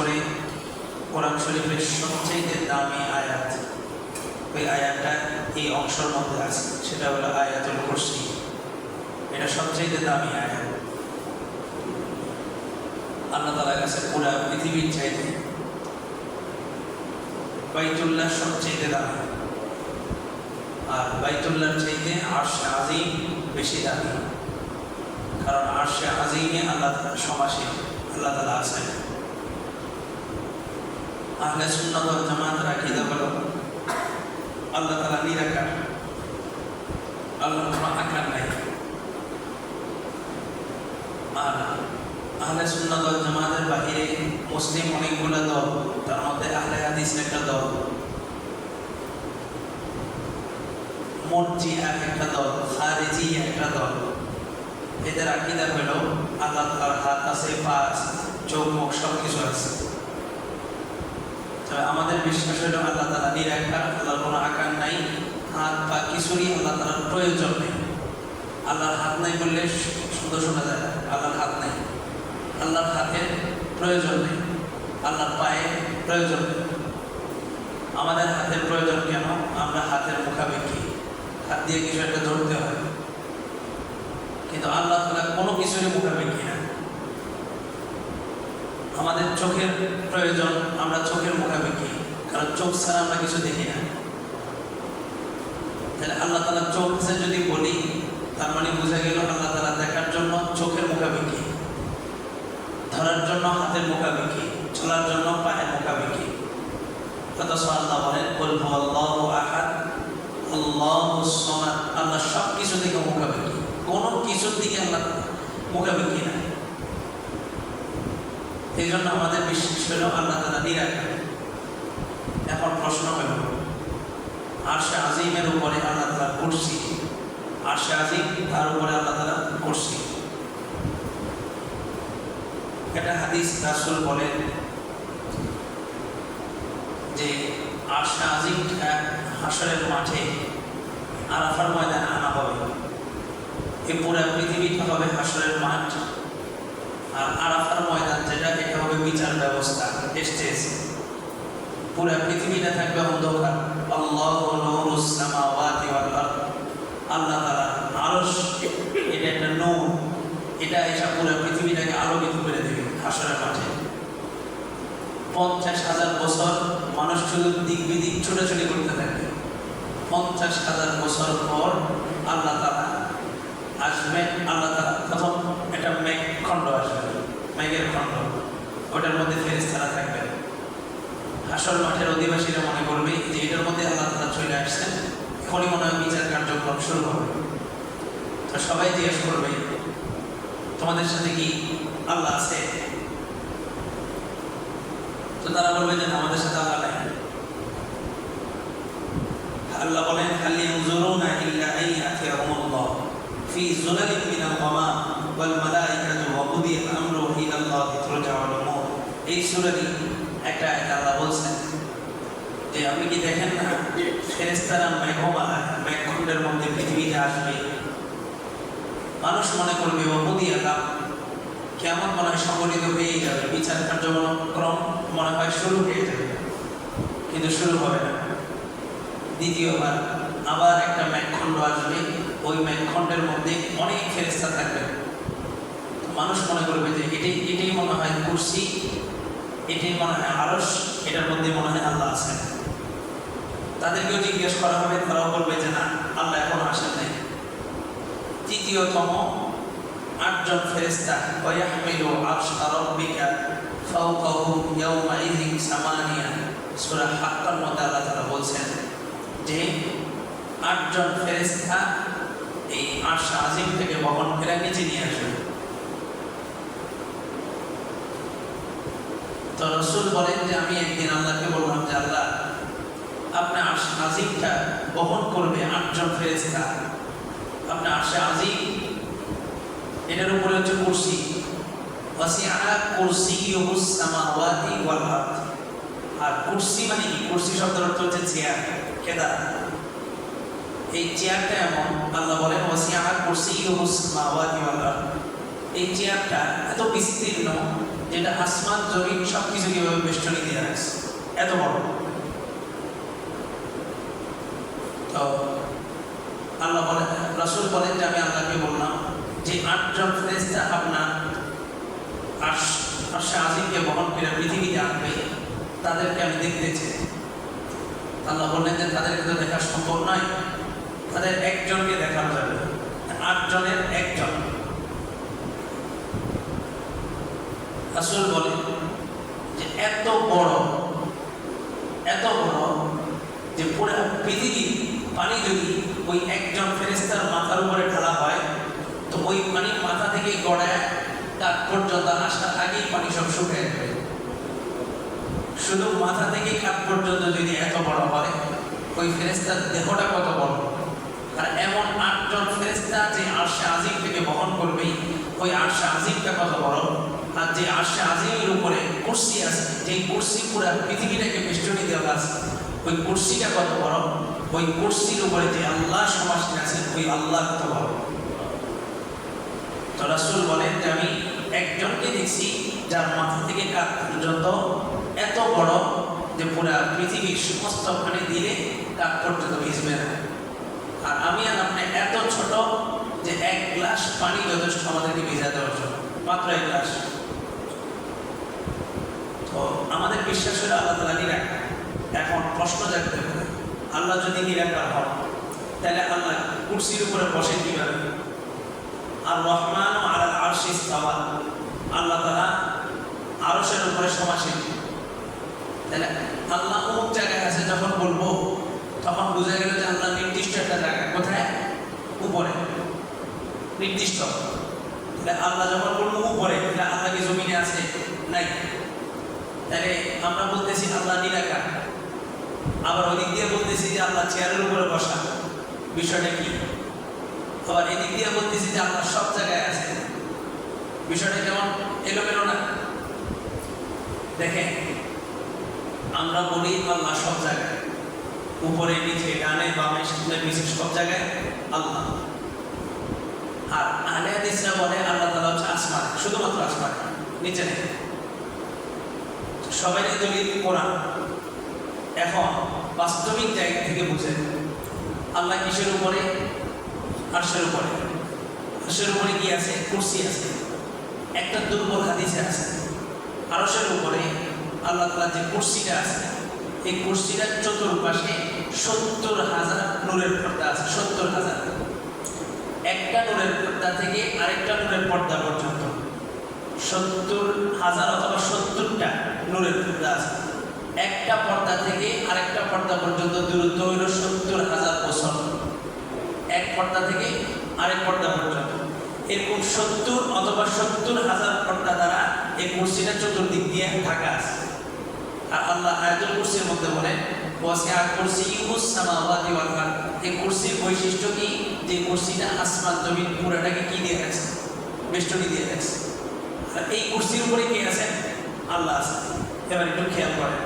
করে কোরআন শরীফের সবচেয়ে দামি আয়াত, ওই আয়াতটা এই অংশের মধ্যে আছে, সেটা হলো আয়াতুল কুরসি। এটা সবচেয়ে দামি আয়াত। আল্লাহ তালার কাছে পুরা পৃথিবীর চাইতে বাইতুল্লাহ সবচেয়ে দামি। আর বাইতুল্লাহর চাইতে আরশে আজিম বেশি দামি। কারণ আরশে আজিমে আল্লাহ সমাসী আল্লাহ তালা আছেন। আহলে সুন্নাত ওয়াল জামাতের আকীদা হলো আল্লাহ তাআলা নিরাকার আল্লাহ কোনো আকার নাই আর আহলে সুন্নাত জামাতের বাহিরে মুসলিম অনেকগুলো দল তার মধ্যে আহলে হাদিস একটা দল মুরজিয়া একটা দল খারিজি একটা দল এদের আকীদা হলো আল্লাহ তাআলার হাত আছে পা চোখ মুখ সব কিছু আছে আমাদের বিশ্বাস হলো আল্লাহ তালা নিরাকার আল্লাহর কোনো আকার নাই, হাত বা কিছুরই আল্লাহ তালার প্রয়োজন নেই। আল্লাহর হাত নাই বললে সুন্দর শোনা যায়। আল্লাহর হাত নাই। আল্লাহর হাতের প্রয়োজন নেই, আল্লাহর পায়ে প্রয়োজন নেই। আমাদের হাতের প্রয়োজন কেন? আমরা হাতের মুখাপেক্ষি। হাত দিয়ে কিছু একটা ধরতে হয়। কিন্তু আল্লাহ তালা কোনো কিছুরই মুখাপেক্ষি না। আমাদের চোখের প্রয়োজন, আমরা চোখের মুখাপেক্ষি। কারণ চোখ ছাড়া আমরা কিছু দেখি না। তাহলে আল্লাহ তালা চোখ যদি বলি, তার মানে বোঝা গেল আল্লাহ তালা দেখার জন্য চোখের মুখাপেক্ষি। ধরার জন্য হাতের মুখাপেক্ষি, চলার জন্য পায়ের মুখাপেক্ষি। অথচ আল্লাহ বলেন বলব আল্লাহ আল্লাহ সব কিছু দিকে মুখাপেক্ষি। কোনো কিছুর দিকে আল্লাহ মুখাপেক্ষি না। এই জন্য আমাদের বিশ্বাস হলো আল্লাহ তালা নিরাকার। এখন প্রশ্ন হল, আরশে আজিমের উপরে আল্লাহ তালা করছি আরশে আজিম তার উপরে আল্লাহ তালা করছি এটা হাদিস রাসুল বলেন যে আরশে আজিমটা হাসরের মাঠে আরাফার ময়দানে আনা হবে। এই পুরা পৃথিবীটা হবে হাসরের মাঠ আর আরাফার ময়দান যেটা এটা হবে বিচার স্টেজ পুরো পৃথিবীটা থাকবে অন্ধকার। আল্লাহ নূরুস সামাওয়াতি ওয়াল আরদ। আল্লাহ তাআলা আরশ, এটা একটা নূর। এটা এসে পুরো পৃথিবীটাকে আলোকিত করে দেবে হাসরের মাঠে। পঞ্চাশ হাজার বছর মানুষ শুধু দিক বিদিক ছোটাছুটি করতে থাকবে। পঞ্চাশ হাজার বছর পর আল্লাহ তাআলা আসবে আল্লাহ তাআলা প্রথম একটা মেঘ খণ্ড আসবে। মেঘের খণ্ড। ওটার মধ্যে ফেরেস্তারা থাকবে আসল মাঠের অধিবাসীরা মনে করবে যে এটার মধ্যে আল্লাহ তালা চলে আসছেন। এখনই মনে হয় বিচার কার্যক্রম শুরু হবে। তো সবাই জিজ্ঞেস করবে, তোমাদের সাথে কি আল্লাহ আছে? তো তারা বলবে যে আমাদের সাথে আল্লাহ নাই। আল্লাহ বলেন খালি উজুরুনা ইল্লা আইয়াতিয়াহুমুল্লাহ ফি যুলালিন মিনাল গামা আল্লাহ এই সূরাটি একটা আল্লাহ বলছেন যে, আপনি কি দেখেন না? ফেরেশতারা মেঘমালা, মেঘখণ্ডের মধ্যে পৃথিবীতে আসবে। মানুষ মনে করবে ওপদি আলাম কেমন মনে হয় সংগঠিত হয়েই যাবে? বিচার কার্যক্রম মনে হয় শুরু হয়ে যাবে। কিন্তু শুরু হবে না। দ্বিতীয়বার আবার একটা মেঘখণ্ড আসবে। ওই মেঘখণ্ডের মধ্যে অনেক ফেরেস্তা থাকবে। মানুষ মনে করবে যে, এটাই এটাই মনে হয় কুর্সি এটাই মনে হয় আরস এটার মধ্যে মনে হয় আল্লাহ আছেন। তাদেরকেও জিজ্ঞেস করা হবে, তারাও বলবে যে না, আল্লাহ এখন আসেন নাই। তৃতীয়তম, আটজন ফেরেস্তা ওয়াহমিলু আরশা রাব্বিকা ফাওকাহুম ইয়াওমাইযিন সামানিয়া। সূরা হাক্কার আল্লাহ তাআলা বলছেন যে, আটজন ফেরেস্তা এই আরশ আজিম থেকে বহন করে নিচে নিয়ে আসবে তো রসুল বলেন যে, আমি একদিন আল্লাহকে বললাম যে, আল্লাহ আপনার আরশ আজিমটা বহন করবে আটজন ফেরেস্তা আপনার আরশে আজিম, এটার উপরে হচ্ছে কুরসি। আর কুরসি মানে কি? কুরসি শব্দের অর্থ হচ্ছে চেয়ার, কেদার। এই চেয়ারটা এমন, আল্লাহ বলেন, ওয়াসিআ কুরসিয়ুহুস সামাওয়াতি ওয়াল আরদ। এই চেয়ারটা এত বিস্তীর্ণ যেটা আসমান জমিন সব কিছু কীভাবে বেষ্টনী দিয়ে রাখছে? এত বড়। তো, আল্লাহ বলেন রাসূল বলেন যে আমি আল্লাহকে বললাম যে আটজন ফেরেশতা আপনার আশ আশা বহন করে পৃথিবীতে আনবে, তাদেরকে আমি দেখতে চাই। আল্লাহ বললেন যে তাদেরকে তো দেখা সম্ভব নয়, তাদের একজনকে দেখানো যাবে আটজনের একজন। রাসূল বলেন যে এত বড় এত বড় যে পুরো পৃথিবী পানি যদি ওই একজন ফেরেস্তার মাথার উপরে ঢালা হয়, তো ওই পানি মাথা থেকে গড়ায় তার পর্যন্ত আসার আগেই পানি সব শুকিয়ে যাবে। শুধু মাথা থেকে কাঠ পর্যন্ত যদি এত বড় হয়, ওই ফেরেস্তার দেহটা কত বড়? আর এমন আটজন ফেরেস্তা যে আরশে থেকে বহন করবে ওই আরশে আজিমটা কত বড়? আর যে আজিমের উপরে কুর্সি আছে। কুর্সি পুরো পৃথিবীটাকে দেওয়া আছে। ওই কুর্সিটা কত বড়? ওই কুর্সির উপরে যে আল্লাহ ওই আল্লাহ কত বড়? বলেন যে, আমি একজনকে দেখছি যার মাথা থেকে কাঁধ পর্যন্ত এত বড় যে পুরা পৃথিবীর সমস্ত পানি দিলে কাঁধ পর্যন্ত ভিজবে না। আর আমি আর আপনি এত ছোট যে এক গ্লাস পানি যথেষ্ট আমাদেরকে ভিজা দেওয়ার জন্য মাত্র এক গ্লাস। তো আমাদের বিশ্বাস হলো আল্লাহ তালা নিরাকার। এখন প্রশ্ন জাগতে পারে আল্লাহ যদি নিরাকার হন, তাহলে আল্লাহ কুর্সির উপরে বসে কীভাবে? আর রহমান ও আলাল আরশি ইস্তাওয়া, আল্লাহ তাআলা আরশের উপরে সমাসীন। তাহলে আল্লাহ অমুক জায়গায় আছে, যখন বলব, তখন বোঝা গেল যে আল্লাহ নির্দিষ্ট একটা জায়গা। কোথায়? উপরে। নির্দিষ্ট। তাহলে আল্লাহ যখন বলব উপরে, তাহলে আল্লাহ কি জমিনে আছে? নাই। তাহলে আমরা বলতেছি, আল্লাহ নিরাকার। আবার ওদিক দিয়ে বলতেছি যে, আল্লাহ চেয়ারের উপরে বসা। বিষয়টা কি? আবার এদিক দিয়ে বলতেছি যে, আল্লাহ সব জায়গায় আছে। বিষয়টা যেমন এলোমেলো না? দেখেন, আমরা বলি আল্লাহ সব জায়গায়। উপরে, নিচে, ডানে, বামে, সামনে নিচে সব জায়গায় আল্লাহ। আর আহলে হাদিসরা বলে, আল্লাহ তাআলা হচ্ছে আসমান। শুধুমাত্র আসমান, নিচে নেই। সবাই দলিল কোরআন এখন বাস্তবিক জায়গা থেকে বুঝে আল্লাহ কিসের উপরে? আরশের উপরে। আরশের উপরে কি আছে? কুরসি আছে। একটা দুর্বল হাদিসে আছে। আরশের উপরে আল্লাহ তাআলা যে কুরসিটা আছে, এই কুরসিটার চতুর্পাশে সত্তর হাজার নূরের পর্দা আছে, সত্তর হাজার। একটা নূরের পর্দা থেকে আরেকটা নূরের পর্দা পর্যন্ত। সত্তর হাজার অথবা সত্তরটা নূরের পর্দা আছে। একটা পর্দা থেকে আরেকটা পর্দা পর্যন্ত দূরত্ব হইল সত্তর হাজার বছর। এক পর্দা থেকে আরেক পর্দা পর্যন্ত। এরকম সত্তর অথবা সত্তর হাজার পর্দা দ্বারা এই কুর্সিটা চতুর্দিক দিয়ে ঢাকা আছে। আর আল্লাহ আয়াতুল কুরসির মধ্যে বলেন, ওয়াসিআ কুরসিয়ুহুস সামাওয়াতি ওয়াল আরদ এই কুরসির বৈশিষ্ট্য কি? যে কুরসিটা আসমান, জমিন, পুরোটাকে কি দিয়ে রাখছে? বেষ্টনী দিয়ে রাখছে। এই কুরসির উপরে কে আছে? আল্লাহ আছে। এবার একটু খেয়াল করেন।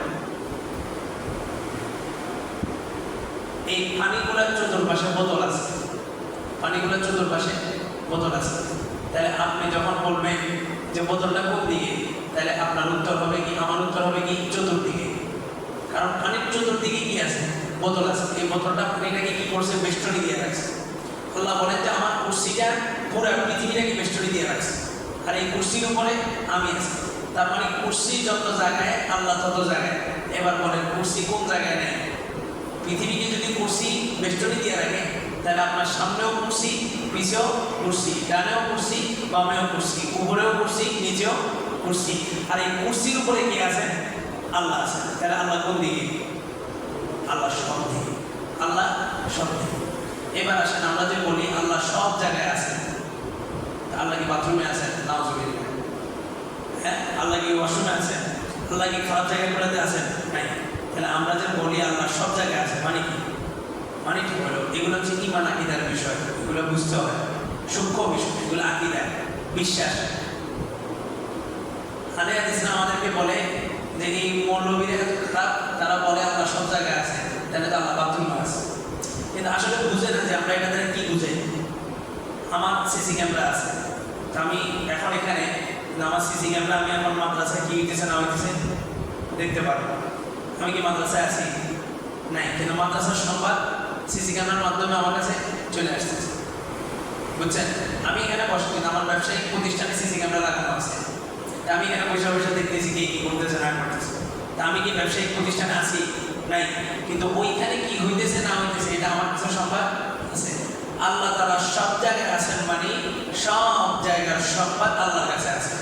এই পানিগুলোর চতুর্পাশে বোতল আছে। পানিগুলোর চতুর্পাশে বোতল আছে। তাহলে আপনি যখন বলবেন যে বোতলটা কোন দিকে, তাহলে আপনার উত্তর হবে কি, আমার উত্তর হবে কি, চতুর্দিকে। কারণ পানির চতুর্দিকে কি আছে? বোতল আছে। এই বোতলটা পানিটাকে কি করছে? বেষ্টনী দিয়ে রাখছে। আল্লাহ বলেন যে, আমার কুর্সিটা পুরো পৃথিবীটাকে বেষ্টনী দিয়ে রাখছে। আর এই কুর্সির উপরে আমি আছি। তার মানে কুর্সি যত জায়গায়, আল্লাহ তত জায়গায়। এবার বলেন, কুর্সি কোন জায়গায় নেই? পৃথিবীকে যদি কুর্সি বেষ্টনী দিয়ে রাখে, তাহলে আপনার সামনেও কুর্সি পিছেও কুর্সি, ডানেও কুর্সি বামেও কুর্সি, উপরেও কুর্সি, নিচেও কুর্সি। আর এই কুর্সির উপরে কে আছে? আল্লাহ আছে। তাহলে আল্লাহ কোন দিকে? আল্লাহ সব দিকে। আল্লাহ সব দিকে। এবার আসেন, আমরা যে বলি, আল্লাহ সব জায়গায় আছে। আল্লাহ কি বাথরুমে আছেন নাওজুবিল্লাহ। হ্যাঁ আল্লাহ কি ওয়াশরুমে আছেন আল্লাহ কি খারাপ জায়গাগুলোতে আছেন নাই। তাহলে আমরা যে বলি আল্লাহ সব জায়গায় আছে মানে কি? মানে কি হলো এগুলো হচ্ছে ইমান আকিদার বিষয়, এগুলো বুঝতে হয় সূক্ষ্ম বিষয়, এগুলো আকিদা, বিশ্বাস। আলে ইসলাম আমাদেরকে বলে যে এই মৌলবীরা খারাপ, তারা বলে আল্লাহ সব জায়গায় আছে, তাহলে তো আল্লাহ বাথরুমে আছে। কিন্তু আসলে বুঝে না যে আমরা এটা দ্বারা কি বুঝাই? আমার সিসি ক্যামেরা আছে। আমি এখন এখানে আমার সিসি ক্যামেরা আমি এখন মাদ্রাসায় কি হইতেছে না হইতেছে দেখতে পারব। আমি কি মাদ্রাসায় আছি? নাই, কিন্তু মাদ্রাসার সংবাদ সিসি ক্যামেরার মাধ্যমে আমার কাছে চলে আসতেছে। বুঝছেন? আমি এখানে বসে কিন্তু আমার ব্যবসায়িক প্রতিষ্ঠানে সিসি ক্যামেরা লাগানো আছে। তা আমি এখানে বসে বসে দেখতেছি কে কি করতেছে, না করতেছে। তা আমি কি ব্যবসায়িক প্রতিষ্ঠানে আছি? নাই, কিন্তু ওইখানে কি হইতেছে, না হইতেছে, এটা আমার কাছে সংবাদ আল্লাহ তারা সব জায়গায় আছেন মানে সব জায়গার সংবাদ আল্লাহর কাছে আছে।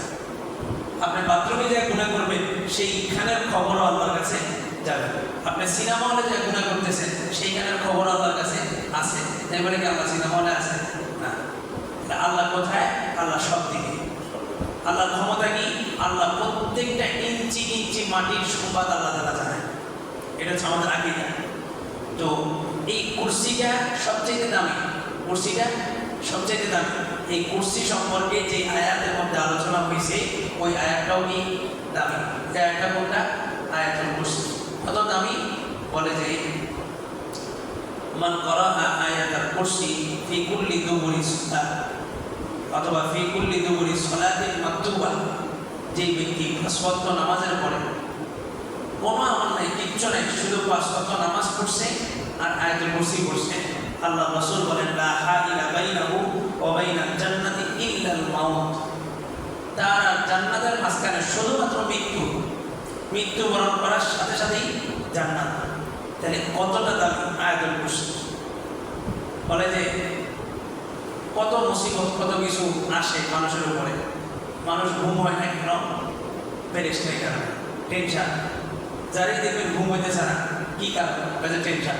আপনি বাথরুমে যে গুণা করবেন, সেইখানের খবরও আল্লাহর কাছে যাবে। আপনি সিনেমা হলে যে গুণা করতেছেন, সেইখানের খবর আল্লাহর কাছে আছে। বলে কি আল্লাহ সিনেমা হলে আছে? না। আল্লাহ কোথায়? আল্লাহ সব দিকে। আল্লাহর ক্ষমতা কি? আল্লাহ প্রত্যেকটা ইঞ্চি ইঞ্চি মাটির সংবাদ আল্লাহ তারা জানায় এটা হচ্ছে আমাদের আকিদা। তো এই কুর্সিটা সবচেয়ে দামি। কুর্সিটা সবচেয়ে দামি। এই কুর্সি সম্পর্কে যে আয়াতের মধ্যে আলোচনা হয়েছে, ওই আয়াতটাও কি দামি? আয়াতটা কোনটা? আয়াতুল কুর্সি। কত দামি? বলে যে, মান করা আয়াতুল কুর্সি ফি কুল্লি দুবুরি সুতা অথবা ফি কুল্লি দুবুরি সলাতিন মাকতুবা যে ব্যক্তি নামাজের পরে কোনো আমল নাই, কিচ্ছু নাই, শুধু পাঁচওয়াক্ত নামাজ পড়ছে আর আয়াতুল কুরসি পড়ছে। আল্লাহ রাসূল বলেন, লা হাইলা বাইনাহু ওয়া বাইনাল জান্নাতের মাঝখানে শুধুমাত্র মৃত্যু। মৃত্যু বরণ করার সাথে সাথেই জান্নাত। তাহলে কতটা দামি আয়াতুল কুরসি? বলে যে কত মুসিবত, কত কিছু আসে মানুষের উপরে। মানুষ ঘুম হয় না কেন? প্যারিসটাই কারণ টেনশন যারাই দেখবেন ঘুম হইতেছে না। কি কারণ? টেনশন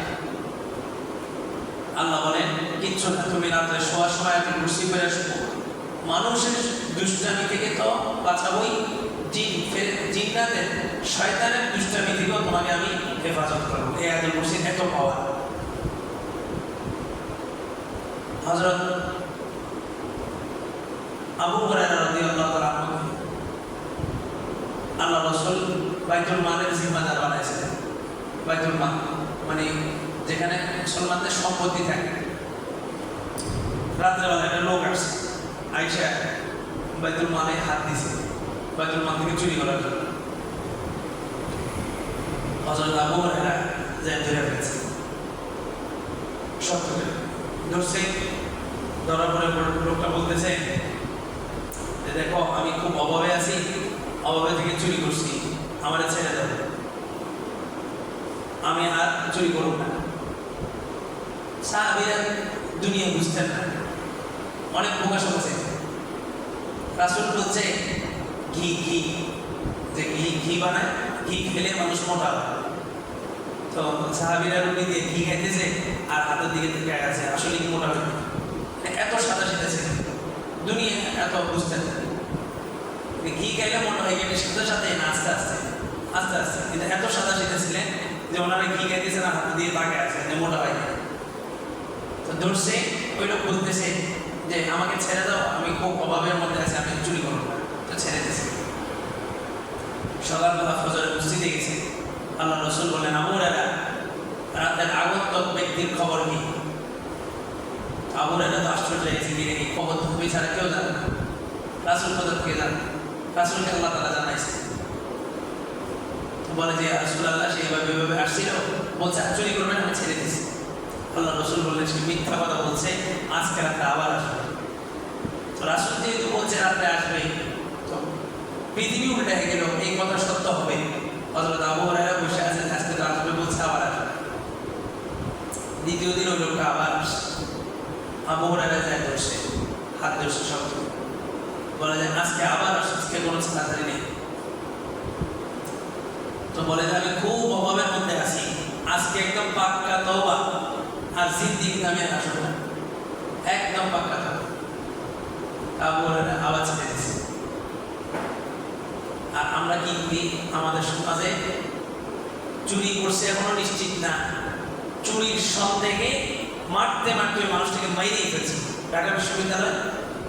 আল্লাহ বলেন, কিচ্ছু না, তুমি রাত্রে শোয়ার সময় একটা কুর্সি করে শুবো মানুষের দুষ্টামি থেকে তো বাঁচাবই। জিন জিন্নাতের শয়তানের দুষ্টামি থেকেও তোমাকে আমি হেফাজত করব। এই আয়াতুল কুরসির এত পাওয়া হযরত আবু হুরায়রা রাদিয়াল্লাহু তাআলা আল্লাহ রাসূল বাইতুল মালের জিম্মাদার বানাইছিলেন। বাইতুল মাল মানে যেখানে মুসলমানদের সম্পত্তি থাকে। রাত্রেবেলা লোক আসছে আইসা বাইতুল মালে হাত দিছে, বাইতুল মাল থেকে চুরি করার জন্য। হযরত আবু ধরে সত্য ধরছে, ধরার পরে লোকটা বলতেছে, যে দেখো, আমি খুব অভাবে আছি, অভাবে থেকে চুরি করছি, আমার ছেড়ে দেবে আমি আর চুরি করব না। সাহাবিরা দুনিয়া বুঝতেন না অনেক প্রকাশ হচ্ছে রাসুল বলছে, ঘি ঘি, যে ঘি ঘি বানায়, ঘি খেলে মানুষ মোটা তো সাহাবিরা রুটি দিয়ে ঘি খাইতেছে, আর হাতের দিকে থেকে আছে আসলে কি মোটা হবে এত সাদা ছিল। দুনিয়া এত বুঝতেন মানে ঘি খাইলে মোটা হয়ে গেলে সাথে সাথে না আস্তে আস্তে আস্তে আস্তে কিন্তু এত সাদা সিধা ছিলেন যে ওনারা ঘি খাইতেছে না, হাতে দিয়ে তাকে আছে মোটা হয়। তো ধরছে ওই লোক বলতেছে যে, আমাকে ছেড়ে দাও, আমি খুব অভাবের মধ্যে আছি, আমি চুরি করব। তো ছেড়ে দিয়েছে। সকালবেলা ফজরে মসজিদে গেছে। আল্লাহ রসুল বলেন আবুরারা রাতের আগন্তক ব্যক্তির খবর কি? আবুরারা তো আশ্চর্য হয়েছে কি এই খবর তুমি ছাড়া কেউ জানে না। রাসুল খবর কে জানে? রাসুলকে আল্লাহ তারা জানাইছে। বলে যে রাসুল আল্লাহ সেইভাবে এভাবে আসছিল। বলছে চুরি করবেন আমি ছেড়ে দিয়েছি। আল্লাহ রসুল সে মিথ্যা কথা বলছে, আজকে রাত্রে আবার আসবে। তো রাসুল যেহেতু বলছে রাত্রে আসবে, তো পৃথিবী উল্টে গেল, এই কথা সত্য হবে। হজরত আবু হরাইরা বসে আছেন, আজকে তো আসবে বলছে আবার আসবে। দ্বিতীয় দিন ওই লোকটা আবার আসে আবু হরাইরা যায় ধরছে হাত ধরছে সব। বলে যে, আজকে আবার আসছে আজকে কোনো তাড়াতাড়ি নেই। তো বলে যে, আমি খুব অভাবের মধ্যে আছি। আজকে একদম পাক্কা তওবা। আর জিন্দিগি আমি আর আসব না একদম ছেড়ে দিয়েছে আর আমরা কি করি? আমাদের সমাজে চুরি করছে এখনও নিশ্চিত না। চুরির সন্দেহে মারতে মারতে মানুষটাকে মাইরেই ফেলছে। ঢাকা বিশ্ববিদ্যালয়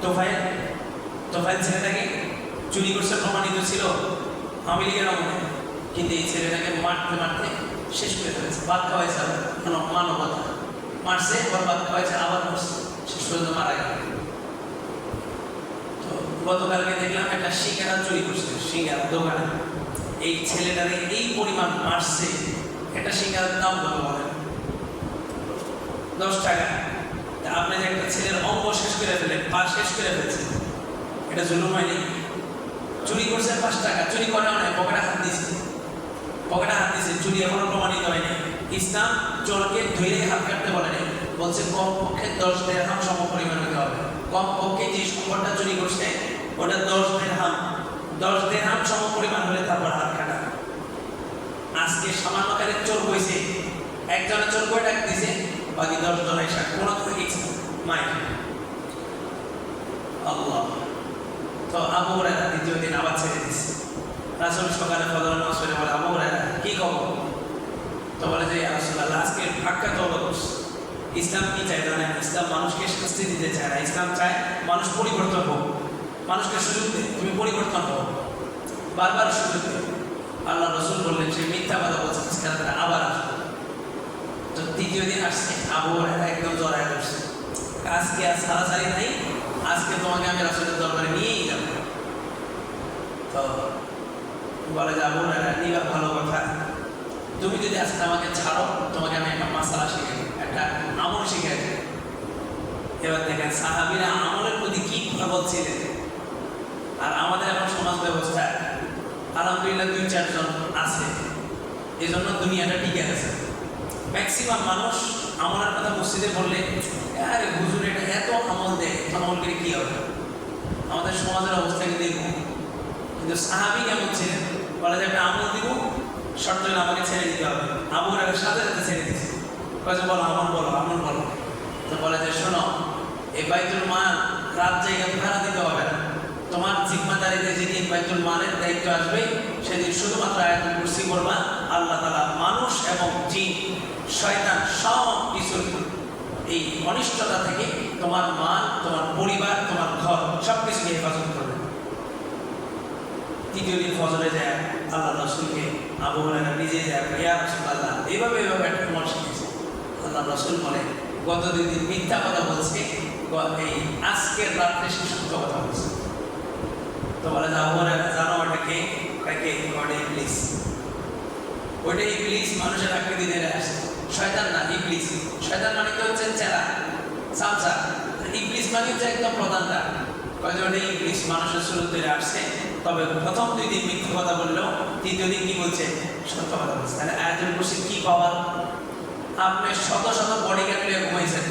তোফাইল তোফাইল ছেলেটাকে চুরি করছে, প্রমাণিত ছিল আওয়ামী লীগের কিন্তু এই ছেলেটাকে মারতে মারতে শেষ করে ফেলেছে। বাদ খাওয়াইছে মানবতা। মারছে আবার বাদ খাওয়াইছে, আবার মারছে। শেষ পর্যন্ত মারা গেল। তো গতকালকে দেখলাম একটা সিঙ্গারা চুরি করছে সিঙ্গারা দোকানে। এই ছেলেটারে এই পরিমাণ মারছে। একটা সিঙ্গারার দাম কত বলেন? দশ টাকা। আপনি যে একটা ছেলের অঙ্গ শেষ করে ফেলেন, পা শেষ করে ফেলছেন, এটা জুলুম হয়নি? চুরি করছে পাঁচ টাকা, চুরি করে অনেক, পকেটে হাত দিয়েছে। পকেটে হাত দিয়েছে, চুরি এখনও প্রমাণিত হয়নি। ইসলাম চোরকে ধরে হাত কাটতে বলেনি বলছে কম পক্ষে দশ দেড়হাম সম পরিমাণ হতে হবে। কম পক্ষে যে সম্পদটা চুরি করছে, ওটা দশ দেড়হাম দশ দেড়হাম সম পরিমাণ হলে তারপর হাত কাটা। আজকে সামান্য চোর কইছে একজনের চোর করে ডাক দিছে, বাকি দশ জন এসে কোনো তো মাই আল্লাহ। তো আবু দ্বিতীয় দিন আবার ছেড়ে দিছে। রাসূল সকালে ফজর পড়ে বলে, আবু কি খবর? তো বলে যে রাসূলুল্লাহ আজকে ফাঁকা করছে ইসলাম কি চায় জানেন? ইসলাম মানুষকে শাস্তি দিতে চায় না। ইসলাম চায় মানুষ পরিবর্তন হোক। মানুষকে সুযোগ দেয় তুমি পরিবর্তন হোক বারবার সুযোগ দেয় আল্লাহ রসুল বললেন, সে মিথ্যা কথা বলছে, আজকে রাতে আবার আসবে। তো তৃতীয় দিন আসছে, আবু হুরায়রা একদম জড়ায় ধরছে। আজকে আর সারাসারি নাই। আজকে তোমাকে আমি রাসূলের দরবারে নিয়েই যাব। তো বলে যাব না নিবা ভালো কথা। তুমি যদি আজকে আমাকে ছাড়ো, তোমাকে আমি একটা মাসালা শিখে একটা আমল শিখে। এবার দেখেন, সাহাবিরা আমলের প্রতি কি কথা বলছিলেন আর আমাদের এখন সমাজ ব্যবস্থা, আলহামদুলিল্লাহ দুই চারজন আছে এই জন্য দুনিয়াটা টিকে আছে ম্যাক্সিমাম মানুষ আমলের কথা মসজিদে বললে, আরে হুজুর, এটা এত আমল দেয় আমল করে কি হবে আমাদের সমাজের অবস্থা কিন্তু। কিন্তু সাহাবি কেমন ছিলেন বলা যায় আমি আমল দিব শর্ত আমাকে ছেড়ে দিতে হবে। আমল আগে সাথে সাথে ছেড়ে দিচ্ছে কয়েছে বলো আমল বলো আমল বলো। তো বলে যে, শোনো এই বাইতুল মাল রাত জায়গা ভাড়া দিতে হবে না। তোমার জিম্মাদারিতে যেদিন বাইতুল মালের দায়িত্ব আসবে, সেদিন শুধুমাত্র আয়াতুল কুরসি করবা আল্লাহ তালা মানুষ এবং জিন, শয়তান সব কিছুর এই অনিষ্টতা থেকে তোমার মাল, তোমার পরিবার, তোমার ঘর সব কিছুকে হেফাজত করবে। তৃতীয় দিন ফজরে যায়, আল্লাহ রসুলকে আবু হরাইরা নিজে যায়, ইয়া রসুল আল্লাহ এইভাবে এইভাবে একটা তোমার শিখেছে আল্লাহ রসুল বলে, গত দুই দিন মিথ্যা কথা বলছে এই আজকের রাত্রে সে সত্য কথা বলছে। তো বলে যে, আবু হরাইরা জানো ওটাকে ওটাকে ওটা ইবলিস। ওইটা ইবলিস মানুষের আকৃতি দিয়ে আসে শয়তান না ইংলিশ শয়তান মানে তো হচ্ছে চেলা। সামসা ইংলিশ মানে হচ্ছে একদম প্রধানটা। কয় যে ওটা মানুষের শুরু ধরে আসছে? তবে প্রথম দুই দিন মিথ্যা কথা বললেও তৃতীয় দিন কি বলছে? সত্য কথা বলছে। তাহলে আয়াতুল কুরসি কি পাওয়ার? আপনি শত শত বডি গার্ড নিয়ে ঘুমাইছেন।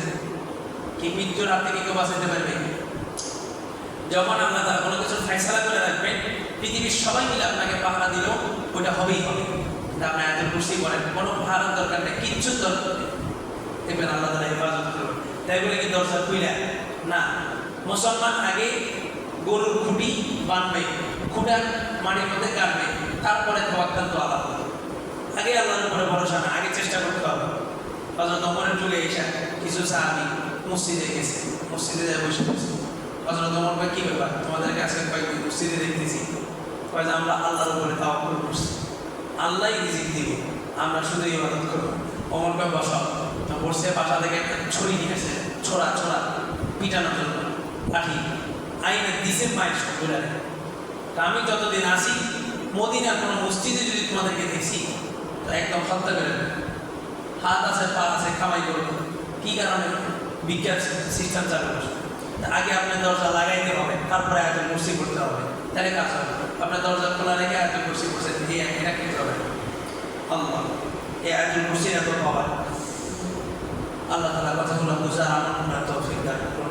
কি মৃত্যুর হাত থেকে কেউ বাঁচাতে পারবে? যখন আল্লাহ তারা কোনো কিছু ফেসলা করে রাখবেন, পৃথিবীর সবাই মিলে আপনাকে পাহারা দিলেও ওটা হবেই হবে। কিন্তু আপনি আয়াতুল কুরসি করেন কোনো পাহারার দরকার নেই কিচ্ছু দরকার নেই। দেখবেন আল্লাহ তারা হেফাজত করবেন তাই বলে কি দরজা খুইলা? না। মুসলমান আগে গরুর খুঁটি বানবে। খুঁটার মাটির মধ্যে কাটবে তারপরে তবাক্কাল তো আলাদা আগে আল্লাহর উপরে ভরসা না, আগে চেষ্টা করতে হবে। হজরত অমরের যুগে এসে কিছু সাহাবি মসজিদে গেছে, মসজিদে যায় বসে বসে হজরত অমর ভাই কি ব্যাপার? তোমাদেরকে আজকে কয়েকদিন মসজিদে দেখতেছি। কয় যে, আমরা আল্লাহর উপরে তাওয়াক্কুল করছি। আল্লাহ রিজিক দিবে, আমরা শুধু ইবাদত করব। অমর ভাই বসাও তো বসে বাসা থেকে একটা ছড়ি নিয়ে আসে, ছোড়া ছোড়া, পিটানোর জন্য লাঠি। আইনে দিছে মায়ের তা আমি যতদিন আসি মদিনার কোনো মসজিদে যদি তোমাদেরকে দেখছি, তো একদম হত্যা করে হাত আছে, পা আছে, কামাই করবে। কি কারণে? বিজ্ঞান সিস্টেম চালু করছে আগে আপনার দরজা লাগাইতে হবে, তারপরে আয়তন কুর্সি করতে হবে। তাহলে কাজ হবে। আপনার দরজা খোলা রেখে আয়তন কুর্সি করছেন এই এটা কিনতে হবে। আল্লাহ, এই আয়তন কুর্সির এত পাওয়া আল্লাহ তালা কথাগুলো বুঝা আমার করুন।